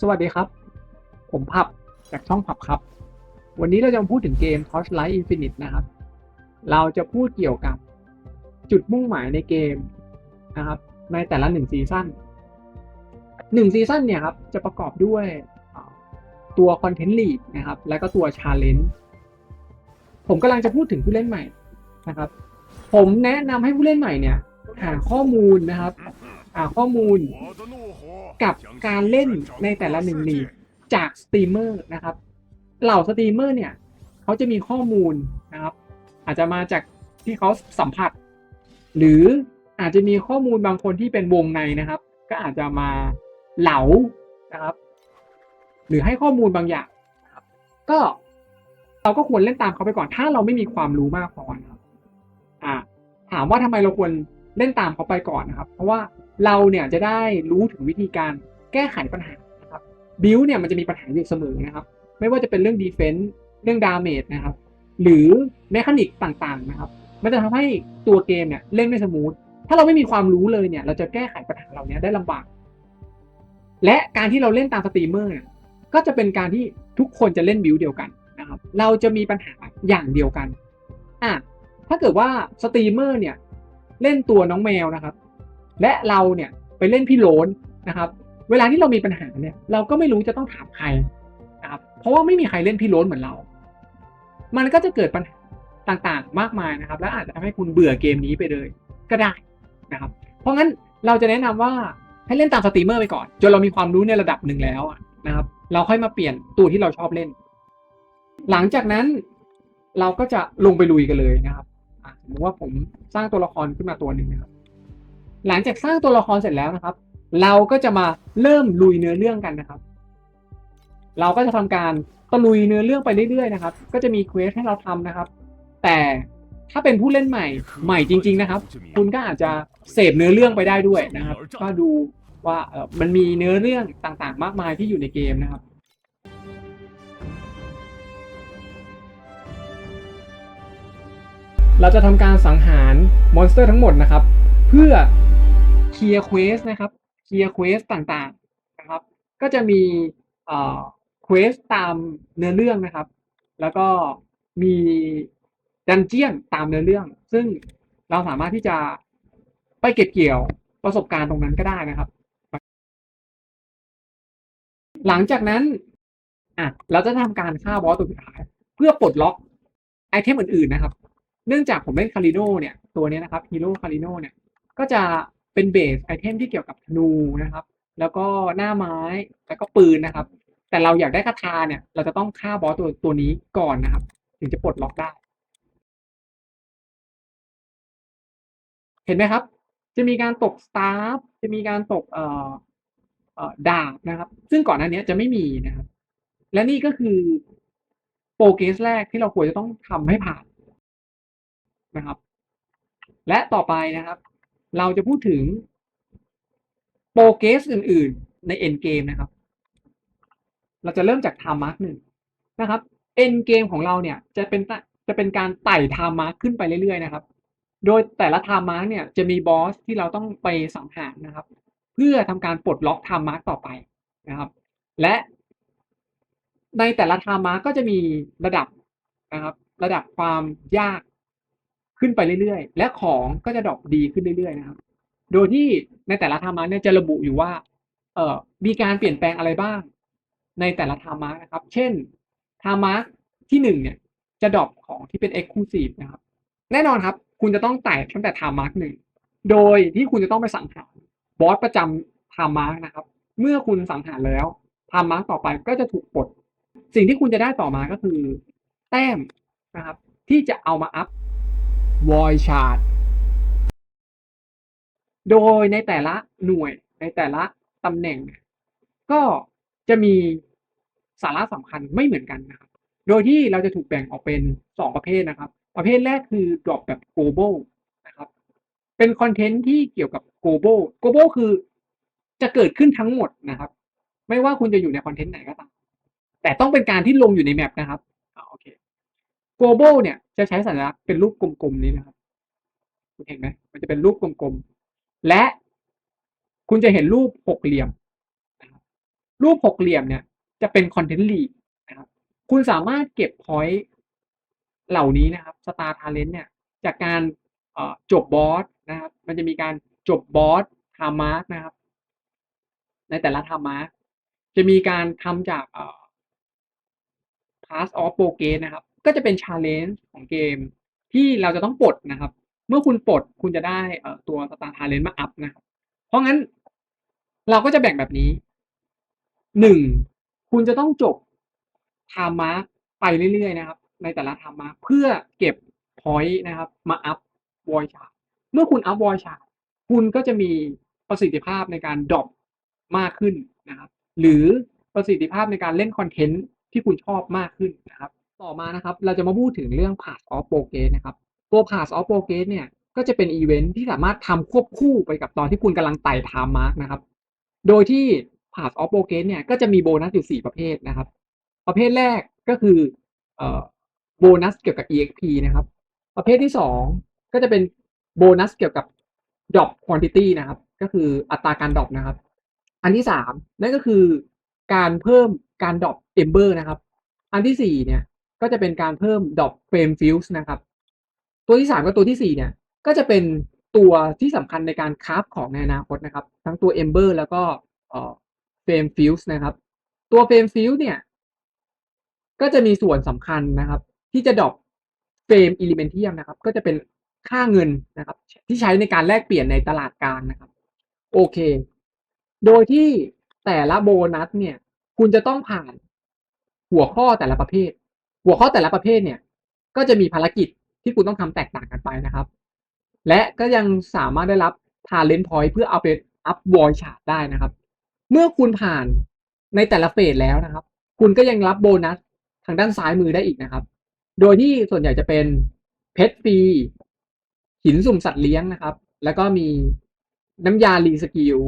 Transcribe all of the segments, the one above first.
สวัสดีครับ ผมพับจากช่องพับครับ วันนี้เราจะมาพูดถึงเกม Torchlight Infinite นะครับ เราจะพูดเกี่ยวกับจุดมุ่งหมายในเกมนะครับ ในแต่ละหนึ่งซีซั่นหนึ่งซีซั่นเนี่ยครับ จะประกอบด้วยตัวคอนเทนต์ลีดนะครับ แล้วก็ตัวชาเลนจ์ผมกำลังจะพูดถึงผู้เล่นใหม่นะครับ ผมแนะนำให้ผู้เล่นใหม่เนี่ยหาข้อมูลนะครับ ข้อมูลกับการเล่นในแต่ละหนึ่งลีกจากสตรีมเมอร์นะครับ เหล่าสตรีมเมอร์เนี่ยเขาจะมีข้อมูลนะครับ อาจจะมาจากที่เขาสัมผัส หรืออาจจะมีข้อมูลบางคนที่เป็นวงในนะครับ ก็อาจจะมาเหลานะครับ หรือให้ข้อมูลบางอย่างก็เราก็ควรเล่นตามเขาไปก่อน ถ้าเราไม่มีความรู้มากพอนะครับ อ่า ถามว่าทำไมเราควรเล่นตามเขาไปก่อนนะครับ เพราะว่า เราเนี่ยจะได้รู้ถึงวิธีการแก้ไขปัญหานะครับบิลเนี่ยมันจะมีปัญหาอยู่เสมอนะครับ ไม่ว่าจะเป็นเรื่องดีเฟน s ์เรื่องดาเมจนะครับ หรือแมคานิกต่างๆนะครับ มันจะทำให้ตัวเกมเนี่ยเล่นไม่สมูท ถ้าเราไม่มีความรู้เลยเนี่ย เราจะแก้ไขปัญหาเหล่านี้ได้ลำบาก และการที่เราเล่นตามสตรีมเมอร์เนี่ยก็จะเป็นการที่ทุกคนจะเล่นบิลเดียวกันนะครับ เราจะมีปัญหาอย่างเดียวกันอะถ้าเกิดว่าสตรีมเมอร์เนี่ยเล่นตัวน้องแมวนะครับ และเราเนี่ยไปเล่นพี่โลนนะครับ เวลาที่เรามีปัญหาเนี่ยเราก็ไม่รู้จะต้องถามใครนะครับเพราะว่าไม่มีใครเล่นพี่โลนเหมือนเรา มันก็จะเกิดปัญหาต่างๆ มากมายนะครับ และอาจจะทำให้คุณเบื่อเกมนี้ไปเลยก็ได้นะครับ เพราะงั้นเราจะแนะนำว่าให้เล่นตามสตรีมเมอร์ไปก่อนจนเรามีความรู้ในระดับหนึ่งแล้วนะครับเราค่อยมาเปลี่ยนตัวที่เราชอบเล่น หลังจากนั้นเราก็จะลงไปลุยกันเลยนะครับสมมติว่าผมสร้างตัวละครขึ้นมาตัวหนึ่งนะครับ หลังจากสร้างตัวละครเสร็จแล้วนะครับ เราก็จะมาเริ่มลุยเนื้อเรื่องกันนะครับ เราก็จะทำการตะลุยเนื้อเรื่องไปเรื่อยๆนะครับ ก็จะมีเควสให้เราทำนะครับ แต่ถ้าเป็นผู้เล่นใหม่ใหม่จริง ๆนะครับ คุณก็อาจจะเสพเนื้อเรื่องไปได้ด้วยนะครับ ก็ดูว่าเออมันมีเนื้อเรื่องต่างๆ มากมายที่อยู่ในเกมนะครับเราจะทำการสังหารมอนสเตอร์ทั้งหมดนะครับ เพื่อ เคลียร์เควสนะครับเคลียร์เควสต่างๆนะครับ ก็จะมีเอ่อเควสตามเนื้อเรื่องนะครับ แล้วก็มีดันเจียนตามเนื้อเรื่อง ซึ่งเราสามารถที่จะไปเก็บเกี่ยวประสบการณ์ตรงนั้นก็ได้นะครับ หลังจากนั้นอะเราจะทำการฆ่าบอสตัวสุดท้ายเพื่อปลดล็อกไอเทมอื่นๆนะครับ เนื่องจากผมเล่นคาริโนเนี่ยตัวนี้นะครับฮีโร่คาริโนเนี่ยก็จะ เป็นเบสไอเทมที่เกี่ยวกับธนูนะครับ แล้วก็หน้าไม้แล้วก็ปืนนะครับ แต่เราอยากได้คาถาเนี่ย เราจะต้องฆ่าบอสตัวตัวนี้ก่อนนะครับ ถึงจะปลดล็อกได้ เห็นไหมครับ จะมีการตกสตาร์จะมีการตกเอ่อเอ่อดาบนะครับ ซึ่งก่อนหน้านี้จะไม่มีนะครับ และนี่ก็คือโปรเกสแรกที่เราควรจะต้องทำให้ผ่านนะครับ และต่อไปนะครับ เราจะพูดถึงโปรเกสอื่น ๆ ในเอ็นเกมนะครับ เราจะเริ่มจากไทม์มาร์กหนึ่งนะครับเอ็นเกมของเราเนี่ยจะเป็นจะเป็นการไต่ไทม์มาร์กขึ้นไปเรื่อย ๆ นะครับ โดยแต่ละไทม์มาร์กเนี่ยจะมีบอสที่เราต้องไปสังหารนะครับ เพื่อทำการปลดล็อกไทม์มาร์กต่อไปนะครับ และในแต่ละไทม์มาร์กก็จะมีระดับนะครับ ระดับความยาก ขึ้นไปเรื่อยๆ และของก็จะดอปดีขึ้นเรื่อยๆนะครับ โดยที่ในแต่ละไทม์มาร์กเนี่ยจะระบุอยู่ว่าเอ่อมีการเปลี่ยนแปลงอะไรบ้าง ในแต่ละไทม์มาร์กนะครับ เช่นไทม์มาร์กที่หนึ่งเนี่ยจะดอปของที่เป็น Exclusive นะครับ แน่นอนครับ คุณจะต้องไต่ตั้งแต่ไทม์มาร์กหนึ่งโดยที่คุณจะต้องไปสังหารบอสประจำไทม์มาร์กนะครับ เมื่อคุณสังหารแล้วไทม์มาร์กต่อไปก็จะถูกปลดสิ่งที่คุณจะได้ต่อมาก็คือ แต้มนะครับ ที่จะเอามาอัพ void shard โดยในแต่ละหน่วยในแต่ละตำแหน่ง ก็จะมีสาระสำคัญไม่เหมือนกันนะครับ โดยที่เราจะถูกแบ่งออกเป็นสองประเภทนะครับ ประเภทแรกคือ drop แบบ global นะครับ เป็นคอนเทนต์ที่เกี่ยวกับ global global คือจะเกิดขึ้นทั้งหมดนะครับ ไม่ว่าคุณจะอยู่ในคอนเทนต์ไหนก็ตามแต่ต้องเป็นการที่ลงอยู่ในแมปนะครับ global เนี่ยจะใช้สัญลักษณ์เป็นรูปกลมๆนี้นะครับคุณเห็นไหมมันจะเป็นรูปกลมๆ และคุณจะเห็นรูปหกเหลี่ยม รูปหกเหลี่ยมเนี่ยจะเป็นคอนเทนต์ลีนะครับ คุณสามารถเก็บพอยต์เหล่านี้นะครับสตาร์ทาเลนต์เนี่ยจากการจบบอสนะครับ มันจะมีการจบบอสทามาร์กนะครับ ในแต่ละทามาร์กจะมีการทำจากเอ่อ Pass of p r o g r e นะครับ ก็จะเป็น challenge ของเกมที่เราจะต้องปลดนะครับ เมื่อคุณปลดคุณจะได้เตัว Star Talent มาอัพนะครับ เพราะงั้นเราก็จะแบ่งแบบนี้หนึ่งคุณจะต้องจบ time mark ไปเรื่อยๆนะครับ ในแต่ละ time mark เพื่อเก็บ point นะครับ มาอัพ voice chart เมื่อคุณอัพ voice chart คุณก็จะมีประสิทธิภาพในการดรอปมากขึ้นนะครับ หรือประสิทธิภาพในการเล่นคอนเทนต์ที่คุณชอบมากขึ้นนะครับ ต่อมานะครับเราจะมาพูดถึงเรื่อง Pass of Progress นะครับตัว Pass of Progress เนี่ยก็จะเป็นอีเวนท์ที่สามารถทำควบคู่ไปกับตอนที่คุณกำลังไต่ Time Mark นะครับ โดยที่ Pass of Progress เนี่ยก็จะมีโบนัสอยู่ 4 ประเภทนะครับ ประเภทแรกก็คือเอ่อโบนัสเกี่ยวกับ EXP นะครับ ประเภทที่ 2 ก็จะเป็นโบนัสเกี่ยวกับ drop quantity นะครับ ก็คืออัตราการดรอปนะครับ อันที่ 3 นั่นก็คือการเพิ่มการดรอป Ember นะครับ อันที่ 4 เนี่ย ก็จะเป็นการเพิ่มดอป Frame Fuse นะครับ ตัวที่ 3 กับตัวทีสี่ 4 เนี่ย ก็จะเป็นตัวที่สำคัญในการคราฟของในอนาคตนะครับ ทั้งตัว Ember แล้วก็เอ่อ Frame Fuse นะครับ ตัว Frame Fuse เนี่ย ก็จะมีส่วนสำคัญนะครับ ที่จะดอปเฟรม Elementium นะครับ ก็จะเป็นค่าเงินนะครับ ที่ใช้ในการแลกเปลี่ยนในตลาดกลางนะครับ โอเค โดยที่แต่ละโบนัสเนี่ย คุณจะต้องผ่านหัวข้อแต่ละประเภท หัวข้อแต่ละประเภทเนี่ย ก็จะมีภารกิจที่คุณต้องทำแตกต่างกันไปนะครับ และก็ยังสามารถได้รับ Talent Point เพื่อเอาไปอัพวอยชาร์ดได้นะครับ เมื่อคุณผ่านในแต่ละเฟสแล้วนะครับ คุณก็ยังรับโบนัสทางด้านซ้ายมือได้อีกนะครับ โดยที่ส่วนใหญ่จะเป็นเพชรฟรีหินสุ่มสัตว์เลี้ยงนะครับ แล้วก็มีน้ำยารีสกิล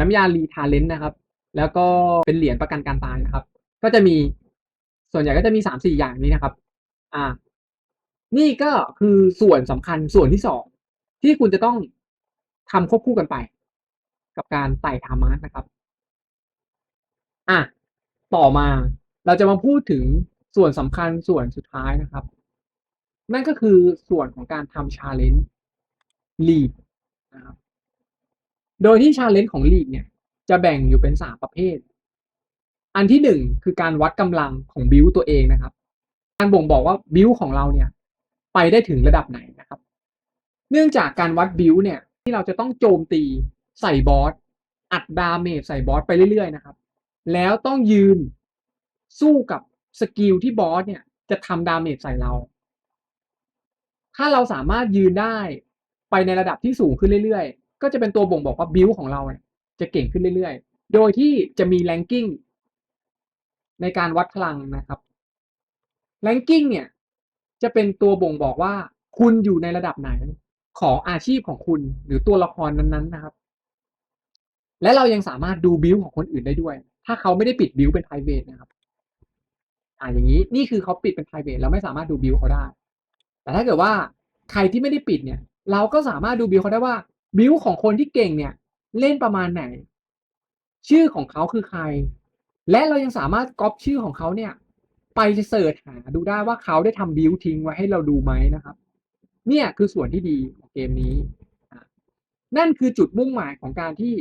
น้ำยารีทาเลนต์นะครับ แล้วก็เป็นเหรียญประกันการตายนะครับ ก็จะมี ส่วนใหญ่ก็จะมีสามสี่อย่างนี้นะครับ อ่า นี่ก็คือส่วนสำคัญส่วนที่สองที่คุณจะต้องทำควบคู่กันไป กับการไต่ธรรมะนะครับ อะต่อมาเราจะมาพูดถึงส่วนสำคัญส่วนสุดท้ายนะครับ นั่นก็คือส่วนของการทำชาเลนจ์ลีกนะครับ โดยที่ชาเลนจ์ของลีกเนี่ย จะแบ่งอยู่เป็นสามประเภท อันที่หนึ่งคือการวัดกำลังของบิวตัวเองนะครับ การบ่งบอกว่าบิวของเราเนี่ยไปได้ถึงระดับไหนนะครับ เนื่องจากการวัดบิวเนี่ยที่เราจะต้องโจมตีใส่บอสอัดดาเมจใส่บอสไปเรื่อยๆนะครับ แล้วต้องยืนสู้กับสกิลที่บอสเนี่ยจะทำดาเมจใส่เรา ถ้าเราสามารถยืนได้ไปในระดับที่สูงขึ้นเรื่อยๆ ก็จะเป็นตัวบ่งบอกว่าบิวของเราเนี่ยจะเก่งขึ้นเรื่อยๆ โดยที่จะมีแรงกิ้ง ในการวัดพลังนะครับแรงกิ้งเนี่ยจะเป็นตัวบ่งบอกว่าคุณอยู่ในระดับไหนของอาชีพของคุณหรือตัวละครนั้นๆนะครับ และเรายังสามารถดูบิวของคนอื่นได้ด้วย ถ้าเขาไม่ได้ปิดบิวเป็น private นะครับอ่าอย่างนี้นี่คือเขาปิดเป็น private เราไม่สามารถดูบิวเขาได้ แต่ถ้าเกิดว่าใครที่ไม่ได้ปิดเนี่ย เราก็สามารถดูบิวเขาได้ว่าบิวของคนที่เก่งเนี่ย เล่นประมาณไหน ชื่อของเขาคือใคร และเรายังสามารถก๊อปชื่อของเขาเนี่ย ไปเสิร์ชหาดูได้ว่าเขาได้ทำบิวทิ้งไว้ให้เราดูไหมนะครับ เนี่ยคือส่วนที่ดีของเกมนี้ นั่นคือจุดมุ่งหมายของการที่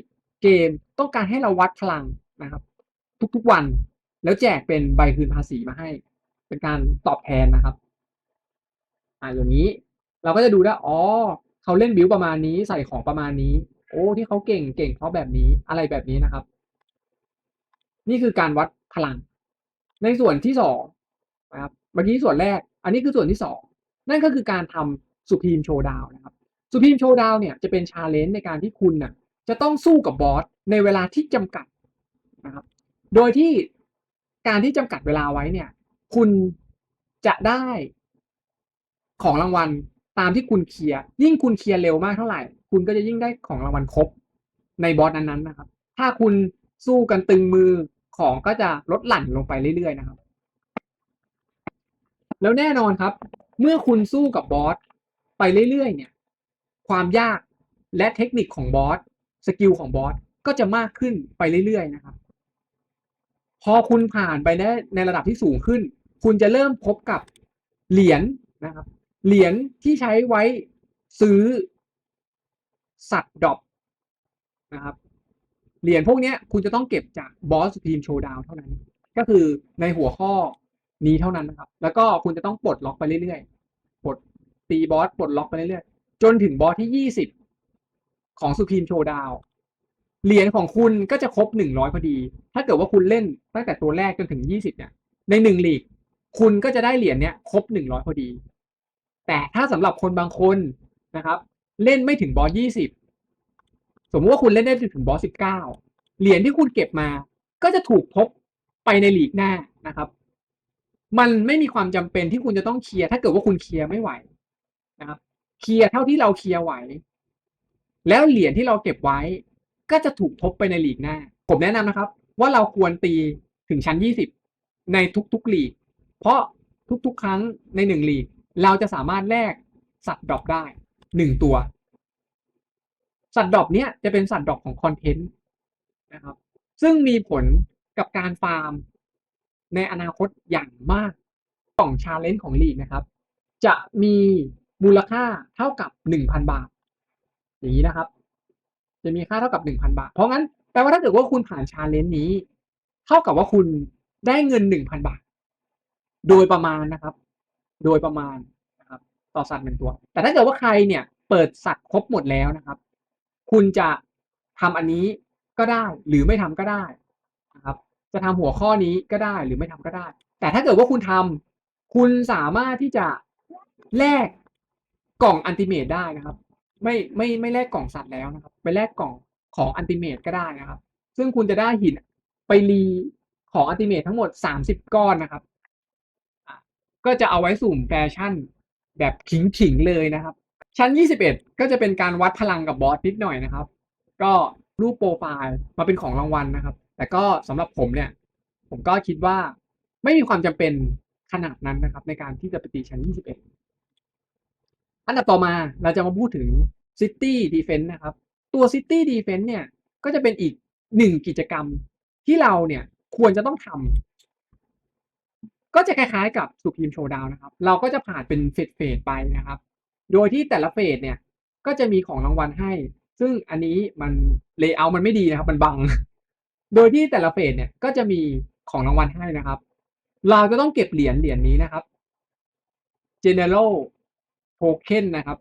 เกมต้องการให้เราวัดพลังนะครับ ทุกๆวันแล้วแจกเป็นใบคืนภาษีมาให้ เป็นการตอบแทนนะครับอ่าอย่างนี้เราก็จะดูได้อ๋อเขาเล่นบิวประมาณนี้ใส่ของประมาณนี้ โอ้ที่เขาเก่งเก่งเพราะแบบนี้อะไรแบบนี้นะครับ นี่คือการวัดพลัง ในส่วนที่สองนะครับเมื่อกี้ส่วนแรก อันนี้คือส่วนที่สองนั่นก็คือการทำสุพีมโชว์ดาวนะครับสุพีมโชว์ดาวเนี่ยจะเป็นชาเลนจ์ในการที่คุณน่ะจะต้องสู้กับบอสในเวลาที่จำกัดนะครับ โดยที่การที่จำกัดเวลาไว้เนี่ย คุณจะได้ของรางวัลตามที่คุณเคลียร์ยิ่งคุณเคลียร์เร็วมากเท่าไหร่ คุณก็จะยิ่งได้ของรางวัลครบในบอสนั้นๆนะครับ ถ้าคุณสู้กันตึงมือ ของก็จะลดหลั่นลงไปเรื่อยๆนะครับ แล้วแน่นอนครับ เมื่อคุณสู้กับบอสไปเรื่อยๆ เนี่ย ความยากและเทคนิคของบอสสกิลของบอสก็จะมากขึ้นไปเรื่อยๆ นะครับ พอคุณผ่านไปในในระดับที่สูงขึ้น คุณจะเริ่มพบกับเหรียญนะครับ เหรียญที่ใช้ไว้ซื้อสัตว์ดรอปนะครับ เหรียญพวกนี้คุณจะต้องเก็บจากบอสทีมโชว์ดาวเท่านั้น ก็คือในหัวข้อนี้เท่านั้นนะครับ แล้วก็คุณจะต้องปลดล็อกไปเรื่อยๆปลดตีบอสปลดล็อกไปเรื่อยๆ จนถึงบอสที่ยี่สิบของสุพีมโชว์ดาวเหรียญของคุณก็จะครบหนึ่งร้อยพอดี ถ้าเกิดว่าคุณเล่นตั้งแต่ตัวแรกจนถึงยี่สิบเนี่ยในหนึ่งลีก คุณก็จะได้เหรียญเนี้ยครบหนึ่งร้อยพอดี แต่ถ้าสำหรับคนบางคนนะครับ เล่นไม่ถึงบอสยี่สิบ สมมติว่าคุณเล่นได้ถึงบอสสิบเก้าเหรียญที่คุณเก็บมา ก็จะถูกทบไปในหลีกหน้านะครับ มันไม่มีความจำเป็นที่คุณจะต้องเคลียร์ถ้าเกิดว่าคุณเคลียร์ไม่ไหวนะครับ เคลียร์เท่าที่เราเคลียร์ไหว แล้วเหรียญที่เราเก็บไว้ ก็จะถูกทบไปในหลีกหน้า ผมแนะนำนะครับ ว่าเราควรตีถึงชั้นยี่สิบในทุกๆหลีก เพราะทุกๆ ครั้งในหนึ่งหลีก เราจะสามารถแลกสัตว์ดรอปได้หนึ่งตัว สัตว์ดอปเนี้ยจะเป็นสัตว์ดอปของคอนเทนต์นะครับ ซึ่งมีผลกับการฟาร์มในอนาคตอย่างมากกล่องชาเลนจ์ของลีกนะครับ จะมีมูลค่าเท่ากับหนึ่งพันบาท อย่างนี้นะครับ จะมีค่าเท่ากับหนึ่งพันบาท เพราะงั้นแปลว่าถ้าเกิดว่าคุณผ่านชาเลนจ์นี้ เท่ากับว่าคุณได้เงินหนึ่งพันบาท โดยประมาณนะครับ โดยประมาณนะครับ ต่อสัตว์หนึ่งตัว แต่ถ้าเกิดว่าใครเนี่ยเปิดสัตว์ครบหมดแล้วนะครับ คุณจะทำอันนี้ก็ได้หรือไม่ทำก็ได้นะครับ จะทำหัวข้อนี้ก็ได้หรือไม่ทำก็ได้ แต่ถ้าเกิดว่าคุณทำคุณสามารถที่จะแลกกล่องอันติเมตได้นะครับ ไม่ไม่ไม่แลกกล่องสัตว์แล้วนะครับไปแลกกล่องของอันติเมตก็ได้นะครับ ซึ่งคุณจะได้หินไปรีของอันติเมตทั้งหมดสามสิบก้อนนะครับ ก็จะเอาไว้สุ่มแฟชั่นแบบขิงๆเลยนะครับ ชั้น 21 ก็จะเป็นการวัดพลังกับบอสนิดหน่อยนะครับ ก็รูปโปรไฟล์มาเป็นของรางวัลนะครับ แต่ก็สำหรับผมเนี่ย ผมก็คิดว่าไม่มีความจำเป็นขนาดนั้นนะครับ ในการที่จะไปตีชั้น 21 อันดับต่อมาเราจะมาพูดถึง City Defense นะครับ ตัว City Defense เนี่ย ก็จะเป็นอีกหนึ่งกิจกรรมที่เราเนี่ยควรจะต้องทำก็จะคล้ายๆกับสุพีมโชว์ดาวนะครับ เราก็จะผ่านเป็นเฟสเฟสไปนะครับ โดยที่แต่ละเฟสเนี่ยก็จะมีของรางวัลให้ ซึ่งอันนี้มันเลเยอร์มันไม่ดีนะครับ มันบัง โดยที่แต่ละเฟสเนี่ยก็จะมีของรางวัลให้นะครับ เราจะต้องเก็บเหรียญเหรียญนี้นะครับ general token นะครับ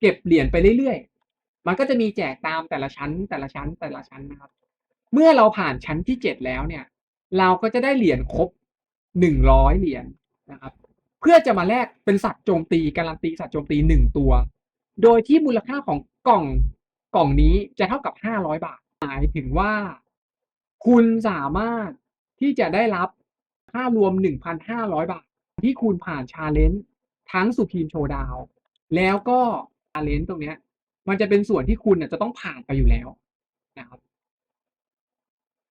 เก็บเหรียญไปเรื่อยๆ มันก็จะมีแจกตามแต่ละชั้น แต่ละชั้นแต่ละชั้นนะครับ เมื่อเราผ่านชั้นที่เจ็ดแล้วเนี่ย เราก็จะได้เหรียญครบหนึ่งร้อยเหรียญนะครับ พื่อจะมาแลกเป็นสัตว์โจมตีการันตีสัตว์โจมตีหนึ่งตัว โดยที่มูลค่าของกล่องกล่องนี้จะเท่ากับห้าร้อยบาท หมายถึงว่า คุณสามารถที่จะได้รับค่ารวมหนึ่งพันห้าร้อยบาท ที่คุณผ่านชาเลนจ์ทั้งสุพีมโชว์ดาว แล้วก็ชาเลนจ์ตรงเนี้ย มันจะเป็นส่วนที่คุณจะต้องผ่านไปอยู่แล้วนะครับ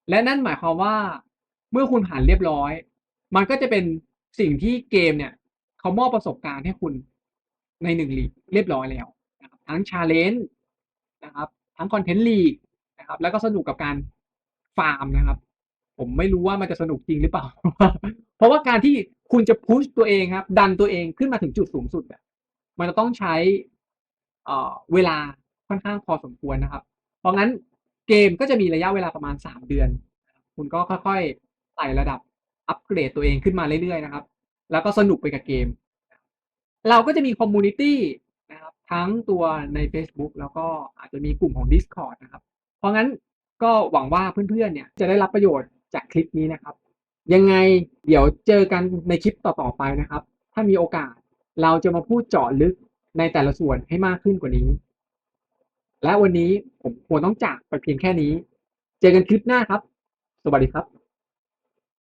และนั่นหมายความว่า เมื่อคุณผ่านเรียบร้อย มันก็จะเป็นสิ่งที่เกมเนี่ย เขามอบประสบการณ์ให้คุณในหนึ่งลีกเรียบร้อยแล้วนะครับทั้งชาเลนจ์นะครับ ทั้งคอนเทนต์ลีกนะครับ แล้วก็สนุกกับการฟาร์มนะครับ ผมไม่รู้ว่ามันจะสนุกจริงหรือเปล่า เพราะว่าการที่คุณจะพุชตัวเองครับ ดันตัวเองขึ้นมาถึงจุดสูงสุดมันจะต้องใช้เวลาค่อนข้างพอสมควรนะครับ เพราะงั้นเกมก็จะมีระยะเวลาประมาณสามเดือน คุณก็ค่อยๆไต่ระดับอัปเกรดตัวเองขึ้นมาเรื่อยๆนะครับ แล้วก็สนุกไปกับเกม เราก็จะมีคอมมูนิตี้นะครับทั้งตัวใน Facebook แล้วก็อาจจะมีกลุ่มของ Discord นะครับ เพราะงั้นก็หวังว่าเพื่อนๆเนี่ยจะได้รับประโยชน์จากคลิปนี้นะครับ ยังไงเดี๋ยวเจอกันในคลิปต่อๆไปนะครับ ถ้ามีโอกาสเราจะมาพูดเจาะลึกในแต่ละส่วนให้มากขึ้นกว่านี้ และวันนี้ผมควรต้องจากไปเพียงแค่นี้ เจอกันคลิปหน้าครับ สวัสดีครับ